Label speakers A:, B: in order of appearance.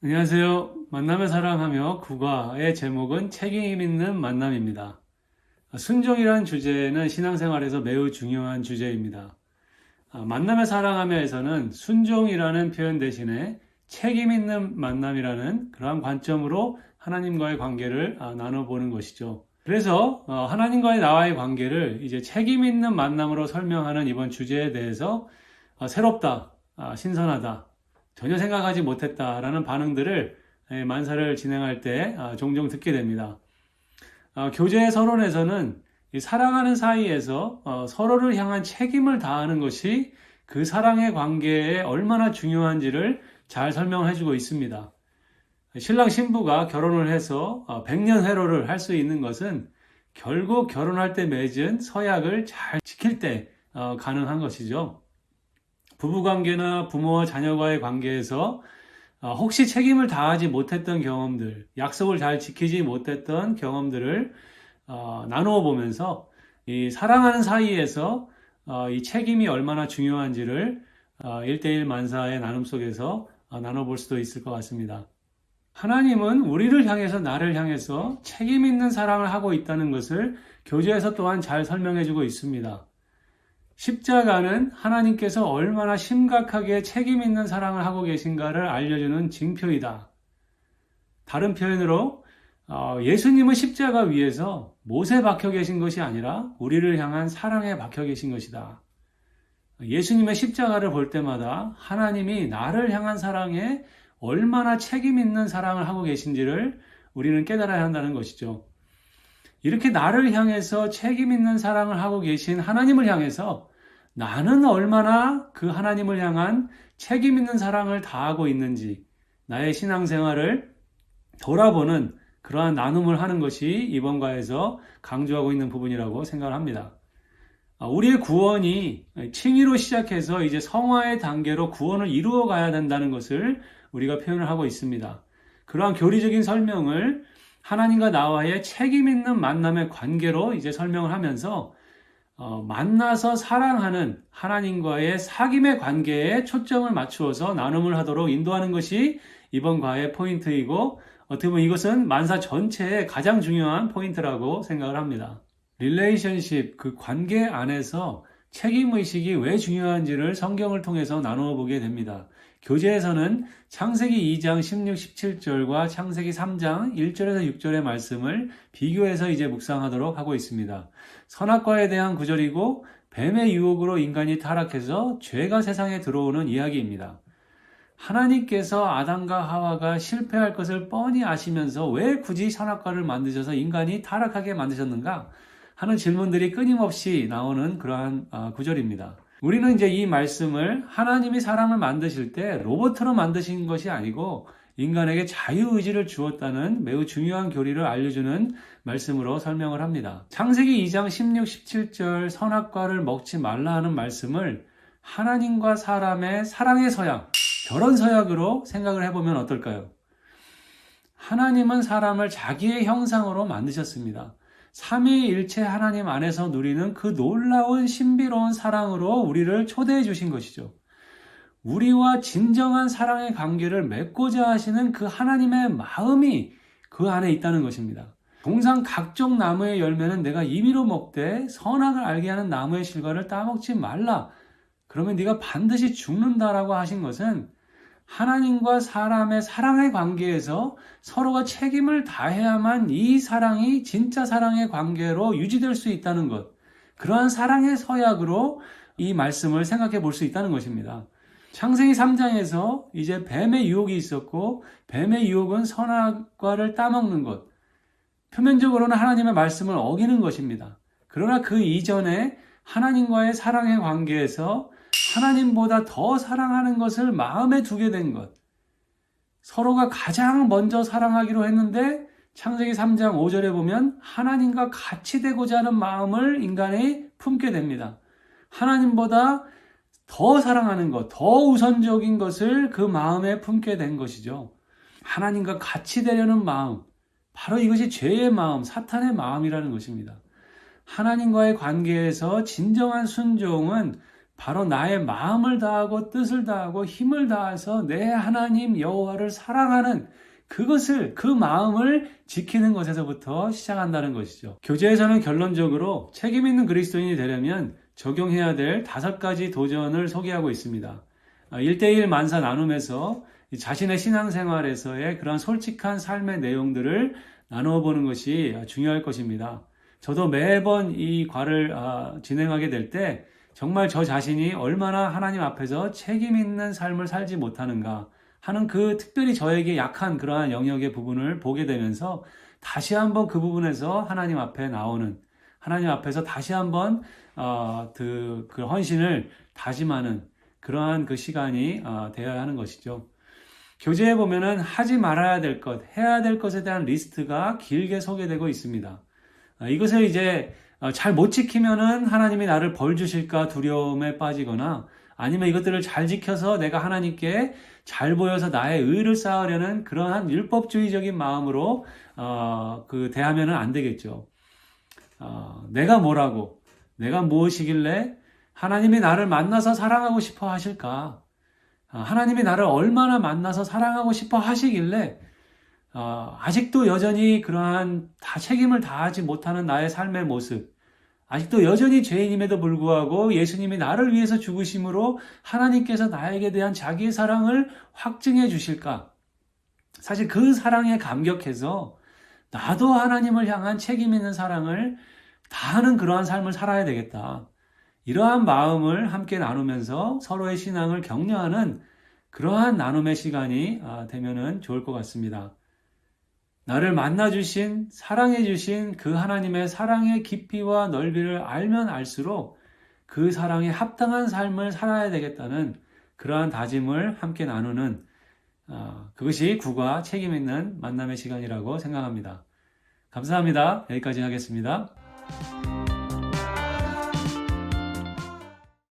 A: 안녕하세요. 만남을 사랑하며 국화의 제목은 책임 있는 만남입니다. 순종이란 주제는 신앙생활에서 매우 중요한 주제입니다. 아, 만남을 사랑하며에서는 순종이라는 표현 대신에 책임 있는 만남이라는 그러한 관점으로 하나님과의 관계를 아, 나눠보는 것이죠. 그래서 어, 하나님과의 나와의 관계를 이제 책임 있는 만남으로 설명하는 이번 주제에 대해서 아, 새롭다, 신선하다, 전혀 생각하지 못했다라는 반응들을 예, 만사를 진행할 때 아, 종종 듣게 됩니다. 아, 교제 서론에서는 사랑하는 사이에서 어, 서로를 향한 책임을 다하는 것이 그 사랑의 관계에 얼마나 중요한지를 잘 설명해 주고 있습니다. 신랑 신부가 결혼을 해서 100년 어, 회로를 할 수 있는 것은 결국 결혼할 때 맺은 서약을 잘 지킬 때 어, 가능한 것이죠. 부부관계나 부모와 자녀와의 관계에서 어, 혹시 책임을 다하지 못했던 경험들, 약속을 잘 지키지 못했던 경험들을 어, 나누어 보면서 이 사랑하는 사이에서 어, 이 책임이 얼마나 중요한지를 1대1 만사의 나눔 속에서 나눠볼 수도 있을 것 같습니다. 하나님은 우리를 향해서 나를 향해서 책임 있는 사랑을 하고 있다는 것을 교제에서 또한 잘 설명해 주고 있습니다. 십자가는 하나님께서 얼마나 심각하게 책임 있는 사랑을 하고 계신가를 알려주는 징표이다. 다른 표현으로 어, 예수님은 십자가 위에서 못에 박혀 계신 것이 아니라 우리를 향한 사랑에 박혀 계신 것이다. 예수님의 십자가를 볼 때마다 하나님이 나를 향한 사랑에 얼마나 책임 있는 사랑을 하고 계신지를 우리는 깨달아야 한다는 것이죠. 이렇게 나를 향해서 책임 있는 사랑을 하고 계신 하나님을 향해서 나는 얼마나 그 하나님을 향한 책임 있는 사랑을 다하고 있는지 나의 신앙생활을 돌아보는 그러한 나눔을 하는 것이 이번 과에서 강조하고 있는 부분이라고 생각을 합니다. 아, 우리의 구원이 칭의로 시작해서 이제 성화의 단계로 구원을 이루어 가야 된다는 것을 우리가 표현을 하고 있습니다. 그러한 교리적인 설명을 하나님과 나와의 책임 있는 만남의 관계로 이제 설명을 하면서 어, 만나서 사랑하는 하나님과의 사귐의 관계에 초점을 맞추어서 나눔을 하도록 인도하는 것이 이번 과의 포인트이고 어떻게 보면 이것은 만사 전체의 가장 중요한 포인트라고 생각을 합니다. 릴레이션십, 그 관계 안에서 책임의식이 왜 중요한지를 성경을 통해서 나누어 보게 됩니다. 교재에서는 창세기 2장 16, 17절과 창세기 3장 1절에서 6절의 말씀을 비교해서 이제 묵상하도록 하고 있습니다. 선악과에 대한 구절이고 뱀의 유혹으로 인간이 타락해서 죄가 세상에 들어오는 이야기입니다. 하나님께서 아담과 하와가 실패할 것을 뻔히 아시면서 왜 굳이 선악과를 만드셔서 인간이 타락하게 만드셨는가 하는 질문들이 끊임없이 나오는 그러한 아, 구절입니다. 우리는 이제 이 말씀을 하나님이 사람을 만드실 때 로봇으로 만드신 것이 아니고 인간에게 자유의지를 주었다는 매우 중요한 교리를 알려주는 말씀으로 설명을 합니다. 창세기 2장 16, 17절 선악과를 먹지 말라 하는 말씀을 하나님과 사람의 사랑의 서약, 결혼 서약으로 생각을 해보면 어떨까요? 하나님은 사람을 자기의 형상으로 만드셨습니다. 삼위일체 하나님 안에서 누리는 그 놀라운 신비로운 사랑으로 우리를 초대해 주신 것이죠. 우리와 진정한 사랑의 관계를 맺고자 하시는 그 하나님의 마음이 그 안에 있다는 것입니다. 동상 각종 나무의 열매는 내가 임의로 먹되 선악을 알게 하는 나무의 실과를 따먹지 말라. 그러면 네가 반드시 죽는다라고 하신 것은 하나님과 사람의 사랑의 관계에서 서로가 책임을 다해야만 이 사랑이 진짜 사랑의 관계로 유지될 수 있다는 것. 그러한 사랑의 서약으로 이 말씀을 생각해 볼 수 있다는 것입니다. 창세기 3장에서 이제 뱀의 유혹이 있었고 뱀의 유혹은 선악과를 따먹는 것. 표면적으로는 하나님의 말씀을 어기는 것입니다. 그러나 그 이전에 하나님과의 사랑의 관계에서 하나님보다 더 사랑하는 것을 마음에 두게 된 것. 서로가 가장 먼저 사랑하기로 했는데 창세기 3장 5절에 보면 하나님과 같이 되고자 하는 마음을 인간이 품게 됩니다. 하나님보다 더 사랑하는 것, 더 우선적인 것을 그 마음에 품게 된 것이죠. 하나님과 같이 되려는 마음. 바로 이것이 죄의 마음, 사탄의 마음이라는 것입니다. 하나님과의 관계에서 진정한 순종은 바로 나의 마음을 다하고 뜻을 다하고 힘을 다해서 내 하나님 여호와를 사랑하는 그것을 그 마음을 지키는 것에서부터 시작한다는 것이죠. 교재에서는 결론적으로 책임 있는 그리스도인이 되려면 적용해야 될 다섯 가지 도전을 소개하고 있습니다. 1대1 만사 나눔에서 자신의 신앙생활에서의 그런 솔직한 삶의 내용들을 나누어 보는 것이 중요할 것입니다. 저도 매번 이 과를 아, 진행하게 될때 정말 저 자신이 얼마나 하나님 앞에서 책임 있는 삶을 살지 못하는가 하는 그 특별히 저에게 약한 그러한 영역의 부분을 보게 되면서 다시 한번 그 부분에서 하나님 앞에 나오는 하나님 앞에서 다시 한번 어, 그, 그 헌신을 다짐하는 그러한 그 시간이 어, 되어야 하는 것이죠. 교재에 보면은 하지 말아야 될 것, 해야 될 것에 대한 리스트가 길게 소개되고 있습니다. 아, 이것을 이제 어, 잘 못 지키면은 하나님이 나를 벌 주실까 두려움에 빠지거나 아니면 이것들을 잘 지켜서 내가 하나님께 잘 보여서 나의 의를 쌓으려는 그러한 율법주의적인 마음으로 어, 그 대하면은 안 되겠죠. 어, 내가 뭐라고, 내가 무엇이길래 하나님이 나를 만나서 사랑하고 싶어 하실까? 어, 하나님이 나를 얼마나 만나서 사랑하고 싶어 하시길래 어, 아직도 여전히 그러한 다 책임을 다하지 못하는 나의 삶의 모습, 아직도 여전히 죄인임에도 불구하고 예수님이 나를 위해서 죽으심으로 하나님께서 나에게 대한 자기의 사랑을 확증해 주실까? 사실 그 사랑에 감격해서 나도 하나님을 향한 책임 있는 사랑을 다하는 그러한 삶을 살아야 되겠다. 이러한 마음을 함께 나누면서 서로의 신앙을 격려하는 그러한 나눔의 시간이 아, 되면은 좋을 것 같습니다. 나를 만나주신, 사랑해주신 그 하나님의 사랑의 깊이와 넓이를 알면 알수록 그 사랑에 합당한 삶을 살아야 되겠다는 그러한 다짐을 함께 나누는 아, 그것이 구가 책임 있는 만남의 시간이라고 생각합니다. 감사합니다. 여기까지 하겠습니다.